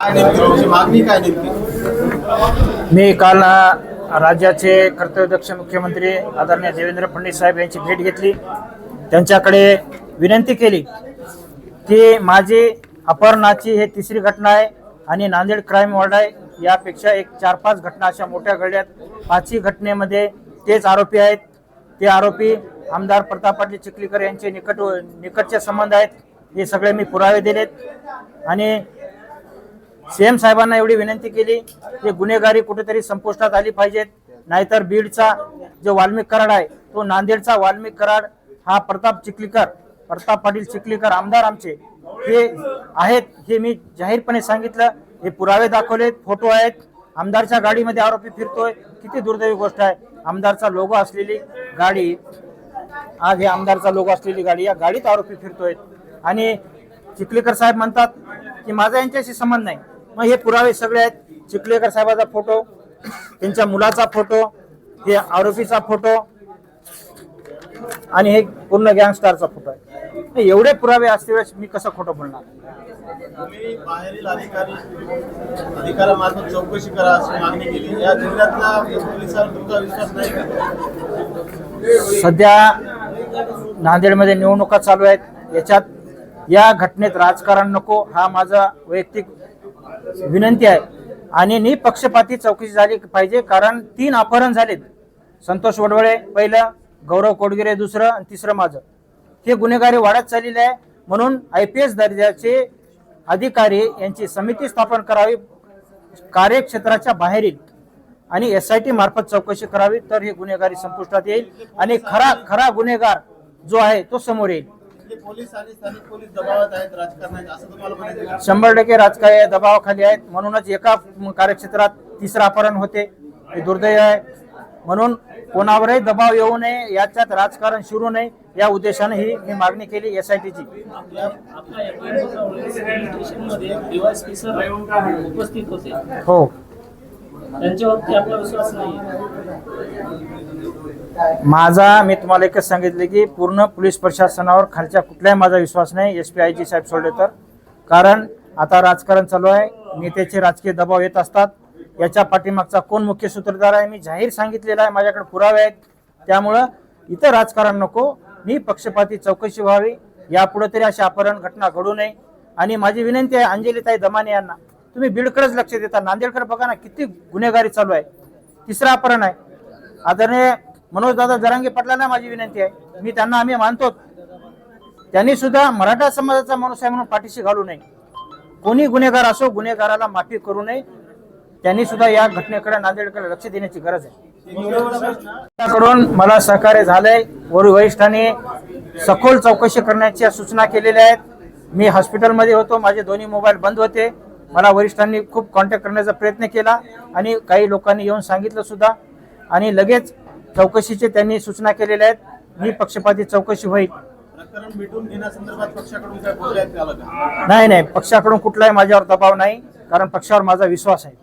मागणी काय नेमकी? मी काल राज्याचे कर्तव्यदक्ष मुख्यमंत्री आदरणीय देवेंद्र फडणवीस साहेब यांची भेट घेतली. त्यांच्याकडे विनंती केली की माझी अपहरणाची हे तिसरी घटना आहे आणि नांदेड क्राईम वॉर्ड आहे. यापेक्षा एक चार पाच घटना अशा मोठ्या घडल्यात. पाचही घटनेमध्ये तेच आरोपी आहेत. ते आरोपी आमदार प्रताप पाटील चिखलीकर यांचे निकट निकटचे संबंध आहेत. हे सगळे मी पुरावे दिलेत. आणि सीएम साहेबांना एवढी विनंती केली की गुन्हेगारी कुठेतरी संपुष्टात आली पाहिजेत. नाहीतर बीडचा जो वाल्मिक कराड आहे तो नांदेडचा वाल्मिक कराड हा प्रताप चिखलीकर प्रताप पाटील चिखलीकर आमदार आमचे हे आहेत हे मी जाहीरपणे सांगितलं. हे पुरावे दाखवलेत फोटो आहेत. आमदारच्या गाडीमध्ये आरोपी फिरतोय. किती दुर्दैवी गोष्ट आहे. आमदारचा लोगो असलेली गाडी आज हे आमदारचा लोगो असलेली गाडी या गाडीत आरोपी फिरतोय. आणि चिखलीकर साहेब म्हणतात की माझा यांच्याशी संबंध नाही. मग हे पुरावे सगळे आहेत. चिखलेकर साहेबाचा फोटो त्यांच्या मुलाचा फोटो हे आरोपीचा फोटो आणि हे पूर्ण गँगस्टारचा फोटो आहे. एवढे पुरावे असल्यावेळेस मी कसं खोटं बोलणार? बाहेरील अधिकारी चौकशी करा अशी मागणी केली. या जिल्ह्यातल्या पोलिसांवर तुमचा विश्वास नाही का? सध्या नांदेडमध्ये निवडणुका चालू आहेत. याच्यात या घटनेत राजकारण नको. हा माझा वैयक्तिक विनंती आहे. आणि निपक्षपाती चौकशी झाली पाहिजे कारण तीन अपहरण झालेत. संतोष वडवळे पहिलं गौरव कोडगिरे दुसरं आणि तिसरं माझं. हे गुन्हेगारी वाढत चाललेले आहे. म्हणून आय पी एस दर्जाचे अधिकारी यांची समिती स्थापन करावी कार्यक्षेत्राच्या बाहेरील आणि एस आय टी मार्फत चौकशी करावी तर ही गुन्हेगारी संपुष्टात येईल. आणि खरा खरा गुन्हेगार जो आहे तो समोर येईल. पोलीस आणि स्थानिक पोलीस दबावात आहेत राजकारणात असं तुम्हाला म्हणायचं का? शंभर टक्के राजकीय दबावाखाली आहेत. म्हणूनच एका कार्यक्षेत्रात तिसरं अपहरण होते. हे दुर्दैव आहे. म्हणून कोणावरही दबाव येऊ नये. याच्यात राजकारण शिरू नये. या उद्देशाने ही मी मागणी केली एस आय टीची आपल्या उपस्थित होते. हो. त्यांच्यावरती आपला विश्वास नाही. माझा मी तुम्हाला एकच सांगितले की पूर्ण पोलीस प्रशासनावर खालच्या कुठल्याही माझा विश्वास नाही एस पी आय जी साहेब सोडले तर. कारण आता राजकारण चालू आहे नेत्याचे राजकीय दबाव येत असतात. याच्या पाठीमागचा कोण मुख्य सूत्रधार आहे मी जाहीर सांगितलेला आहे माझ्याकडे पुरावे आहेत. त्यामुळं इथं राजकारण नको मी पक्षपाती चौकशी व्हावी. यापुढे तरी अशी अपहरण घटना घडू नये. आणि माझी विनंती आहे अंजलीताई दमाने यांना. तुम्ही बीडकडेच लक्ष देता. नांदेडकडे बघा ना किती गुन्हेगारी चालू आहे. तिसरा अपहरण आहे. आदरणीय मनोजदादा जरांगे पाटलांना माझी विनंती आहे. मी त्यांना आम्ही मानतो. त्यांनी सुद्धा मराठा समाजाचा माणूस आहे म्हणून पाठीशी घालू नये. कोणी गुन्हेगार असो गुन्हेगाराला माफी करू नये. त्यांनी सुद्धा या घटनेकडे नांदेडकडे लक्ष देण्याची गरज आहे. कडून मला सहकार्य झालंय. वर वरिष्ठांनी सखोल चौकशी करण्याच्या सूचना केलेल्या आहेत. मी हॉस्पिटलमध्ये होतो. माझे दोन्ही मोबाईल बंद होते. मला वरिष्ठांनी खूप कॉन्टॅक्ट करण्याचा प्रयत्न केला आणि काही लोकांनी येऊन सांगितलं सुद्धा. आणि लगेच चौकशीचे त्यांनी सूचना केलेल्या आहेत. मी पक्षपाती चौकशी होईल. नाही नाही. पक्षाकडून कुठलाही माझ्यावर दबाव नाही. कारण पक्षावर माझा विश्वास आहे.